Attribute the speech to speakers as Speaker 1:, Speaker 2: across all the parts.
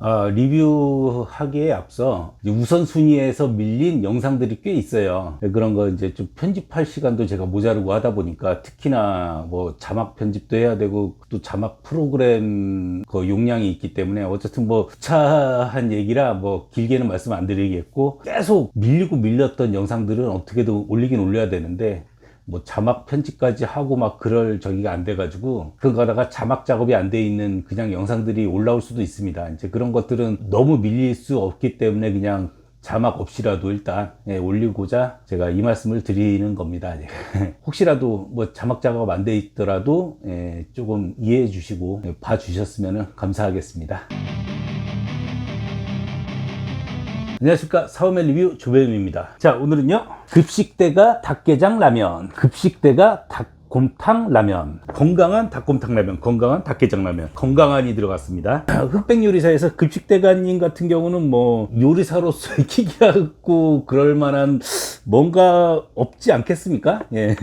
Speaker 1: 아, 리뷰하기에 앞서 우선순위에서 밀린 영상들이 꽤 있어요. 그런 거 이제 좀 편집할 시간도 제가 모자르고 하다 보니까 특히나 뭐 자막 편집도 해야 되고 또 자막 프로그램 그 용량이 있기 때문에 어쨌든 뭐 차한 얘기라 뭐 길게는 말씀 안 드리겠고 계속 밀리고 밀렸던 영상들은 어떻게든 올리긴 올려야 되는데 뭐 자막 편집까지 하고 막 그럴 저기가 안 돼가지고 그거다가 자막 작업이 안 돼 있는 그냥 영상들이 올라올 수도 있습니다. 이제 그런 것들은 너무 밀릴 수 없기 때문에 그냥 자막 없이라도 일단 예, 올리고자 제가 이 말씀을 드리는 겁니다. 예. 혹시라도 뭐 자막 작업 안 돼 있더라도 예, 조금 이해해 주시고 예, 봐 주셨으면 감사하겠습니다. 안녕하십니까. 사업의 리뷰 조배움입니다. 자 오늘은요. 급식대가 닭게장 라면. 급식대가 닭 곰탕 라면. 건강한 닭곰탕 라면 건강한 닭게장 라면. 건강한이 들어갔습니다. 흑백 요리사에서 급식대가님 같은 경우는 뭐 요리사로서 기기하고 그럴 만한 뭔가 없지 않겠습니까? 예.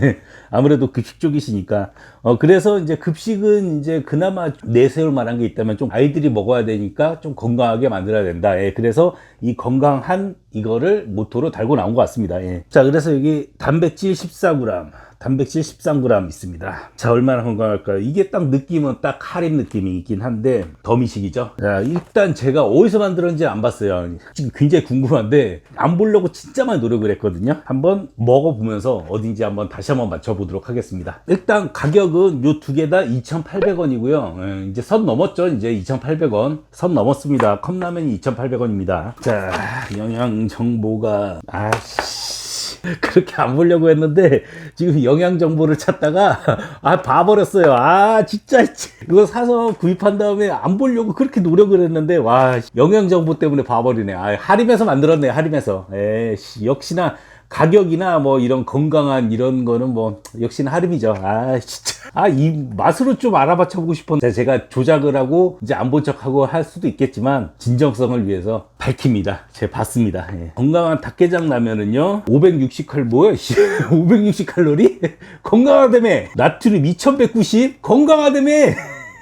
Speaker 1: 아무래도 급식 쪽이시니까. 어 그래서 이제 급식은 이제 그나마 내세울 만한 게 있다면 좀 아이들이 먹어야 되니까 좀 건강하게 만들어야 된다. 예 그래서 이 건강한 이거를 모토로 달고 나온 것 같습니다. 예. 자 그래서 여기 단백질 14g 단백질 13g 있습니다. 자, 얼마나 건강할까요? 이게 딱 느낌은 딱 할인 느낌이 있긴 한데, 더미식이죠. 자, 일단 제가 어디서 만들었는지 안 봤어요. 지금 굉장히 궁금한데, 안 보려고 진짜 많이 노력을 했거든요. 한번 먹어보면서 어딘지 한번 다시 한번 맞춰보도록 하겠습니다. 일단 가격은 요 두 개 다 2,800원이고요. 이제 선 넘었죠. 이제 2,800원. 선 넘었습니다. 컵라면이 2,800원입니다. 자, 영양 정보가, 아씨. 그렇게 안 보려고 했는데 지금 영양 정보를 찾다가 아 봐버렸어요. 아 진짜 이거 사서 구입한 다음에 안 보려고 그렇게 노력을 했는데 와 영양 정보 때문에 봐버리네. 아 할인해서 만들었네 할인해서. 에 역시나 가격이나 뭐 이런 건강한 이런 거는 뭐 역시나 할인이죠. 아 진짜 아 이 맛으로 좀 알아맞혀 보고 싶었는데 제가 조작을 하고 이제 안 본 척하고 할 수도 있겠지만 진정성을 위해서 밝힙니다. 제가 봤습니다. 예. 건강한 닭게장 라면은요 560칼 뭐야 560칼로리 건강하다며 나트륨 2190 건강하다며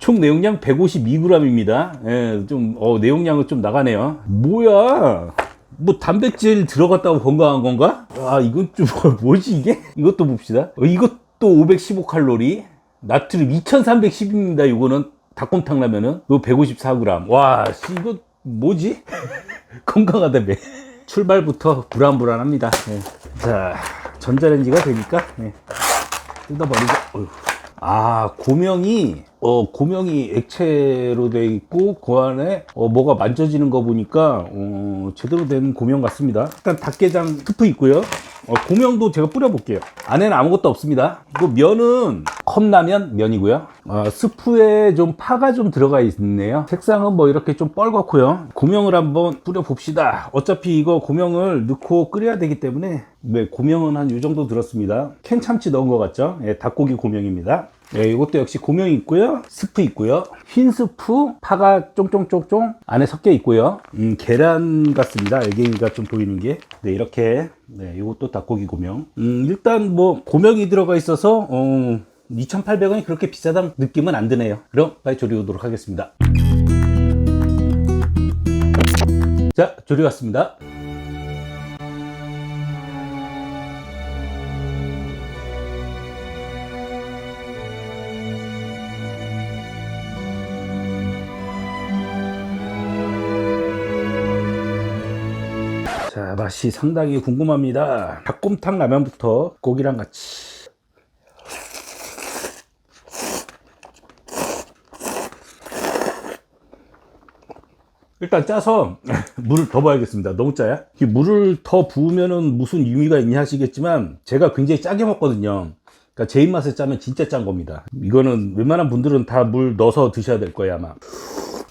Speaker 1: 총 내용량 152g입니다. 예, 좀, 어, 내용량은 좀 나가네요. 뭐야? 뭐 단백질 들어갔다고 건강한 건가? 아 이건 좀 뭐지 이게? 이것도 봅시다. 어, 이것도 515칼로리, 나트륨 2,310입니다. 이거는 닭곰탕 라면은 이거 154g. 와, 씨, 이거 뭐지? 건강하다며. 출발부터 불안불안합니다. 예. 자, 전자레인지가 되니까 예. 뜯어버리고. 어휴. 아, 고명이, 어, 고명이 액체로 돼 있고, 그 안에, 어, 뭐가 만져지는 거 보니까, 어, 제대로 된 고명 같습니다. 일단 닭게장 스프 있고요. 어, 고명도 제가 뿌려 볼게요. 안에는 아무것도 없습니다. 이거 면은 컵라면 면이고요. 어, 스프에 좀 파가 좀 들어가 있네요. 색상은 뭐 이렇게 좀 뻘겋고요. 고명을 한번 뿌려 봅시다. 어차피 이거 고명을 넣고 끓여야 되기 때문에 네, 고명은 한 이 정도 들었습니다. 캔 참치 넣은 것 같죠? 예, 닭고기 고명입니다. 예, 이것도 역시 고명이 있고요. 스프 있고요. 흰 스프, 파가 쫑쫑쫑쫑 안에 섞여 있고요. 음, 계란 같습니다. 알갱이가 좀 보이는 게. 네, 이렇게. 네, 이것도 닭고기 고명. 음, 일단 뭐 고명이 들어가 있어서 어, 2,800원이 그렇게 비싸다는 느낌은 안 드네요. 그럼 빨리 조리 오도록 하겠습니다. 자, 조리 왔습니다. 맛이 상당히 궁금합니다. 닭곰탕 라면부터 고기랑 같이. 일단 짜서 물을 더 부어야겠습니다. 너무 짜야? 이 물을 더 부으면은 무슨 의미가 있냐 하시겠지만 제가 굉장히 짜게 먹거든요. 그러니까 제 입맛에 짜면 진짜 짠 겁니다. 이거는 웬만한 분들은 다 물 넣어서 드셔야 될 거예요 아마.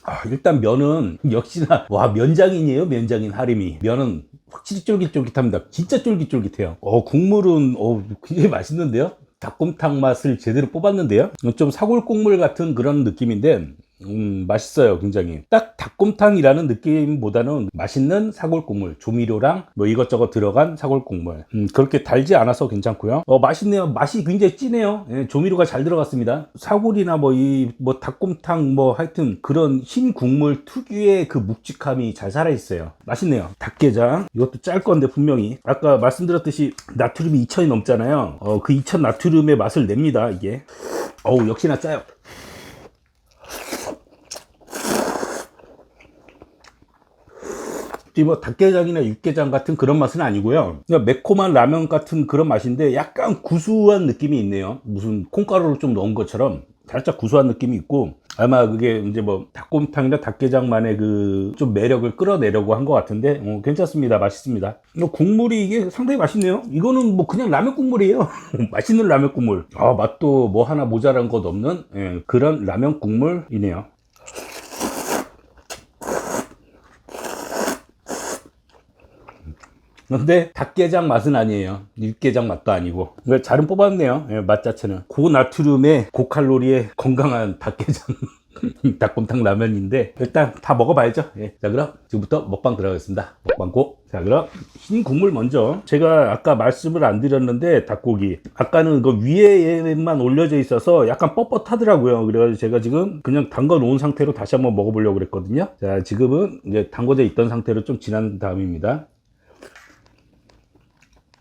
Speaker 1: 아, 일단 면은 역시나 와 면장인이에요 면장인 하림이. 면은 확실히 쫄깃쫄깃합니다. 진짜 쫄깃쫄깃해요. 어 국물은 어 굉장히 맛있는데요? 닭곰탕 맛을 제대로 뽑았는데요? 좀 사골 국물 같은 그런 느낌인데 음, 맛있어요, 굉장히. 딱 닭곰탕이라는 느낌보다는 맛있는 사골 국물, 조미료랑 뭐 이것저것 들어간 사골 국물. 음, 그렇게 달지 않아서 괜찮고요. 어, 맛있네요. 맛이 굉장히 진해요. 예, 조미료가 잘 들어갔습니다. 사골이나 뭐 이뭐 닭곰탕 뭐 하여튼 그런 흰 국물 특유의 그 묵직함이 잘 살아있어요. 맛있네요. 닭게장. 이것도 짤 건데 분명히. 아까 말씀드렸듯이 나트륨이 2000이 넘잖아요. 어, 그2000 나트륨의 맛을 냅니다, 이게. 어우, 역시나 짜요. 뭐 닭게장이나 육개장 같은 그런 맛은 아니고요. 그냥 매콤한 라면 같은 그런 맛인데 약간 구수한 느낌이 있네요. 무슨 콩가루를 좀 넣은 것처럼 살짝 구수한 느낌이 있고 아마 그게 이제 뭐 닭곰탕이나 닭게장만의 그 좀 매력을 끌어내려고 한 것 같은데 어, 괜찮습니다. 맛있습니다. 이거 국물이 이게 상당히 맛있네요. 이거는 뭐 그냥 라면 국물이에요. 맛있는 라면 국물. 아 맛도 뭐 하나 모자란 것 없는 예, 그런 라면 국물이네요. 근데 닭게장 맛은 아니에요. 육개장 맛도 아니고. 그러니까 잘은 뽑았네요. 예, 맛 자체는. 고나트륨에 고칼로리에 건강한 닭게장. 닭곰탕 라면인데 일단 다 먹어봐야죠. 예. 자 그럼 지금부터 먹방 들어가겠습니다. 먹방 고. 자 그럼 흰 국물 먼저. 제가 아까 말씀을 안 드렸는데 닭고기. 아까는 그 위에만 올려져 있어서 약간 뻣뻣하더라고요. 그래가지고 제가 지금 그냥 담궈 놓은 상태로 다시 한번 먹어보려고 그랬거든요. 자 지금은 이제 담궈져 있던 상태로 좀 지난 다음입니다.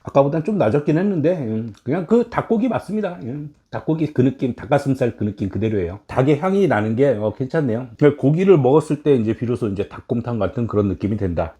Speaker 1: 아까보단 좀 낮았긴 했는데 음, 그냥 그 닭고기 맞습니다. 음, 닭고기 그 느낌, 닭가슴살 그 느낌 그대로예요. 닭의 향이 나는 게 어, 괜찮네요. 고기를 먹었을 때 이제 비로소 이제 닭곰탕 같은 그런 느낌이 된다.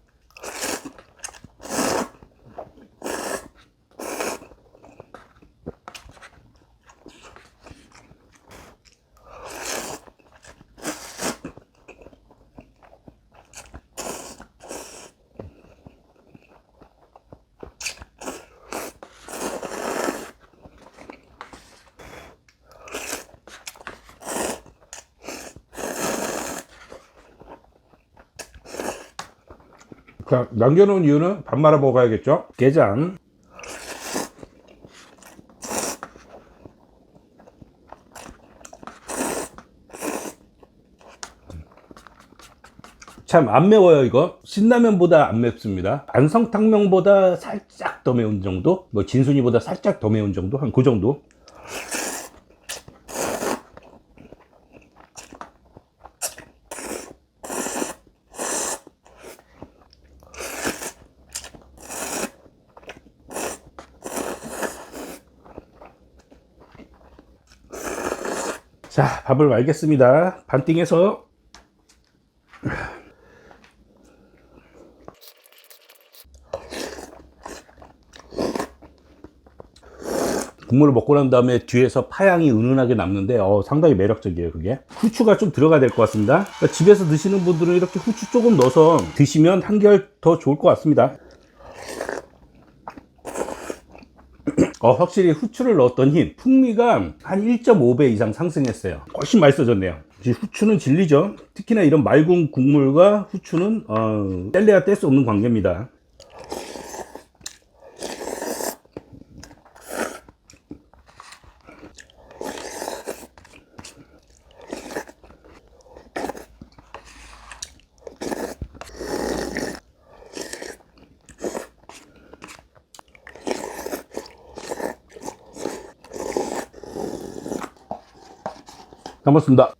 Speaker 1: 자, 남겨놓은 이유는 밥 말아 먹어야겠죠? 게장. 참 안 매워요 이거. 신라면보다 안 맵습니다. 안성탕면보다 살짝 더 매운 정도? 뭐 진순이보다 살짝 더 매운 정도? 한 그 정도 자 밥을 말겠습니다. 반띵해서. 국물을 먹고 난 다음에 뒤에서 파향이 은은하게 남는데 어, 상당히 매력적이에요 그게. 후추가 좀 들어가야 될 것 같습니다. 그러니까 집에서 드시는 분들은 이렇게 후추 조금 넣어서 드시면 한결 더 좋을 것 같습니다 어, 확실히 후추를 넣었더니 풍미가 한 1.5배 이상 상승했어요. 훨씬 맛있어졌네요. 이 후추는 진리죠. 특히나 이런 맑은 국물과 후추는 어, 뗄래야 뗄 수 없는 관계입니다 담았습니다.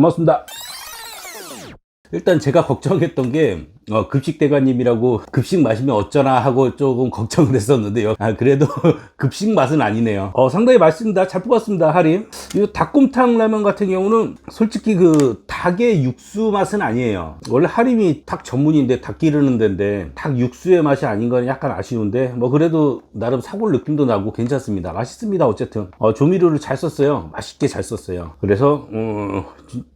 Speaker 1: 고맙습니다. 일단 제가 걱정했던 게 어, 급식 대관님이라고 급식 마시면 어쩌나 하고 조금 걱정을 했었는데요. 아, 그래도 급식 맛은 아니네요. 어, 상당히 맛있습니다. 잘 뽑았습니다. 할인. 이 닭곰탕 라면 같은 경우는 솔직히 그 닭의 육수 맛은 아니에요. 원래 할인이 닭 전문인데 닭 기르는 데인데 닭 육수의 맛이 아닌 건 약간 아쉬운데 뭐 그래도 나름 사골 느낌도 나고 괜찮습니다. 맛있습니다. 어쨌든 어, 조미료를 잘 썼어요. 맛있게 잘 썼어요. 그래서 어,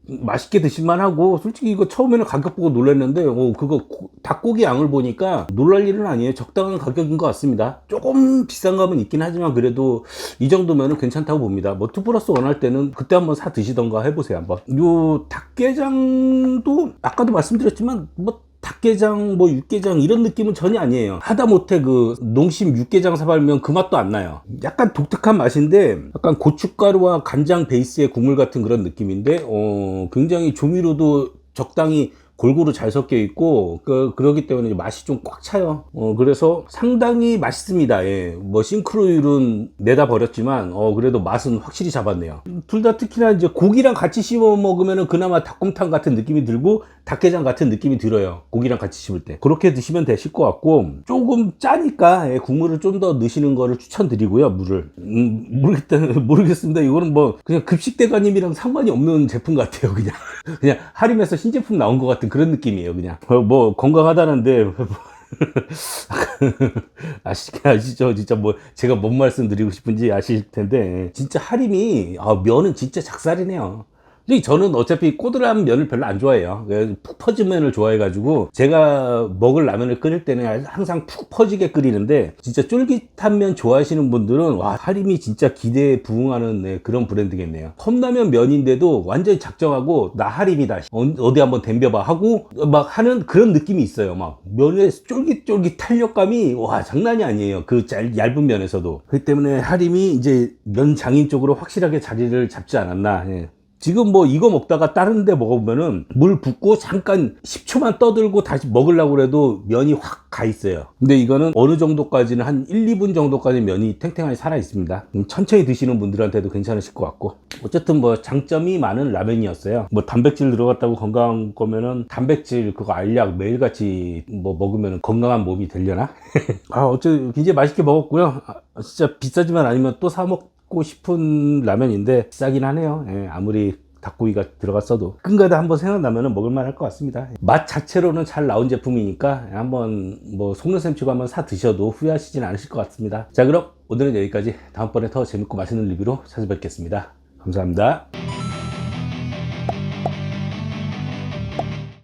Speaker 1: 맛있게 드실만 하고 솔직히 이거 처음에는 가격 보고 놀랐는데 어, 그거 고- 닭고기 양을 보니까 놀랄 일은 아니에요 적당한 가격인 것 같습니다 조금 비싼 감은 있긴 하지만 그래도 이 정도면은 괜찮다고 봅니다 뭐투 플러스 원할 때는 그때 한번 사 드시던가 해보세요 한번 요 닭게장도 아까도 말씀드렸지만 뭐 닭게장, 뭐 육게장 이런 느낌은 전혀 아니에요. 하다못해 그 농심 육게장 사발면 그 맛도 안 나요. 약간 독특한 맛인데 약간 고춧가루와 간장 베이스의 국물 같은 그런 느낌인데 어, 굉장히 조미료도 적당히 골고루 잘 섞여 있고 그, 그러기 때문에 맛이 좀 꽉 차요. 어, 그래서 상당히 맛있습니다. 예. 뭐 싱크로율은 내다 버렸지만 어, 그래도 맛은 확실히 잡았네요. 둘 다 특히나 이제 고기랑 같이 씹어 먹으면은 그나마 닭곰탕 같은 느낌이 들고 닭게장 같은 느낌이 들어요. 고기랑 같이 씹을 때. 그렇게 드시면 되실 것 같고 조금 짜니까 예, 국물을 좀 더 넣으시는 거를 추천드리고요. 물을 음, 모르겠다 모르겠습니다. 이거는 뭐 그냥 급식 대가님이랑 상관이 없는 제품 같아요. 그냥 그냥 할인해서 신제품 나온 것 같은 그런 느낌이에요. 그냥 어, 뭐 건강하다는데 아시, 아시죠? 진짜 뭐, 제가 뭔 말씀 드리고 싶은지 아실 텐데, 진짜 하림이, 아, 면은 진짜 작살이네요. 솔직히 저는 어차피 꼬들한 면을 별로 안 좋아해요. 푹 퍼진 면을 좋아해가지고, 제가 먹을 라면을 끓일 때는 항상 푹 퍼지게 끓이는데, 진짜 쫄깃한 면 좋아하시는 분들은, 와, 하림이 진짜 기대에 부응하는 네, 그런 브랜드겠네요. 컵라면 면인데도 완전히 작정하고, 나 하림이다. 어, 어디 한번 댐벼봐. 하고, 막 하는 그런 느낌이 있어요. 막, 면의 쫄깃쫄깃 탄력감이, 와, 장난이 아니에요. 그 잘, 얇은 면에서도. 그렇기 때문에 하림이 이제 면 장인 쪽으로 확실하게 자리를 잡지 않았나. 예. 지금 뭐 이거 먹다가 다른 데 먹으면은 물 붓고 잠깐 10초만 떠들고 다시 먹으려고 그래도 면이 확 가 있어요. 근데 이거는 어느 정도까지는 한 1, 2분 정도까지 면이 탱탱하게 살아 있습니다. 음, 천천히 드시는 분들한테도 괜찮으실 것 같고. 어쨌든 뭐 장점이 많은 라면이었어요. 뭐 단백질 들어갔다고 건강한 거면은 단백질 그거 알약 매일같이 뭐 먹으면 건강한 몸이 되려나? 아, 어쨌든 굉장히 맛있게 먹었고요. 아, 진짜 비싸지만 아니면 또 사 먹 고 싶은 라면인데 비싸긴 하네요. 예, 아무리 닭고기가 들어갔어도 끈가다 한번 생각나면 먹을만 할 것 같습니다. 맛 자체로는 잘 나온 제품이니까 한번 뭐 속눈샘 치고 한번 사 드셔도 후회하시진 않으실 것 같습니다. 자 그럼 오늘은 여기까지 다음번에 더 재밌고 맛있는 리뷰로 찾아뵙겠습니다. 감사합니다.